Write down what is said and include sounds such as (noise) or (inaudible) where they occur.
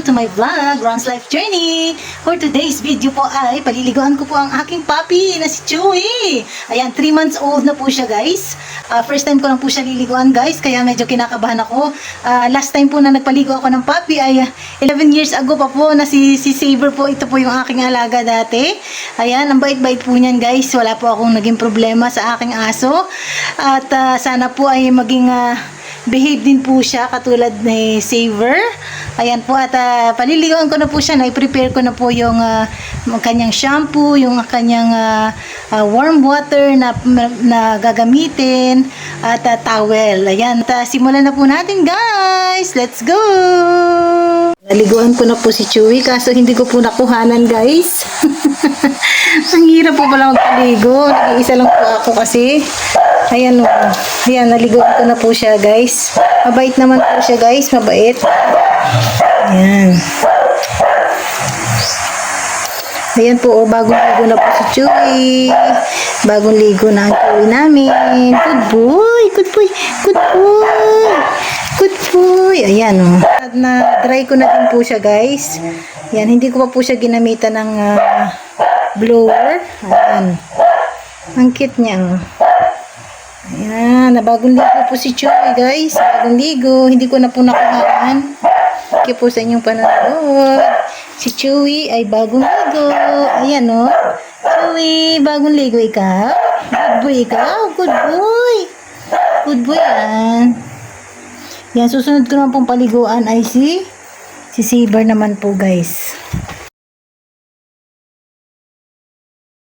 Welcome to my vlog, Ron's Life Journey. For today's video po ay paliliguan ko po ang aking puppy na si Chewy. Ayan, 3 months old na po siya guys. Ah, first time ko lang po siya liliguan guys, kaya medyo kinakabahan ako. Ah, last time po na nagpaligo ako ng puppy ay ah, 11 years ago pa po na si, si Saber po. Ito po yung aking alaga dati. Ayan, ang bait-bait po niyan guys. Wala po akong naging problema sa aking aso. At ah, sana po ay maging... ah, behave din po siya katulad ni Saver. Ayan po at uh, paliligoan ko na po siya. Na-prepare ko na po yung ah, kanyang shampoo, yung kanyang ah, ah, warm water na, na gagamitin at ah, towel. Ayan, at, ah, simulan na po natin guys. Let's go! Naliguan ko na po si Chewy kaso hindi ko po nakuhanan guys. (laughs) Ang hirap po pala magpaligo. Nag-iisa lang po ako kasi. Ayan o. Ayan, naliguan ko na po siya guys. Mabait naman po siya guys. Mabait. Ayan. Ayan po, oh, bagong ligo na po si Chewy. Bagong ligo na ang Chewy namin. Good boy, good boy, good boy. Good boy. Ayan oh. Na dry ko na din po siya guys. Ayan, hindi ko pa po siya ginamitan ng ah, blower. Ayan. Ang cute niya oh. Ayan, na bagong ligo po si Chewy guys. Bagong ligo. Hindi ko na po nakuhaan. Thank you po sa inyong panonood. Si Chewy ay bagong ligo. Ayan o. Oh. Chewy, bagong ligo ikaw. Good boy ikaw. Good boy. Good boy yan. Yan, susunod ko naman pong paliguan ay si si Saber naman po guys.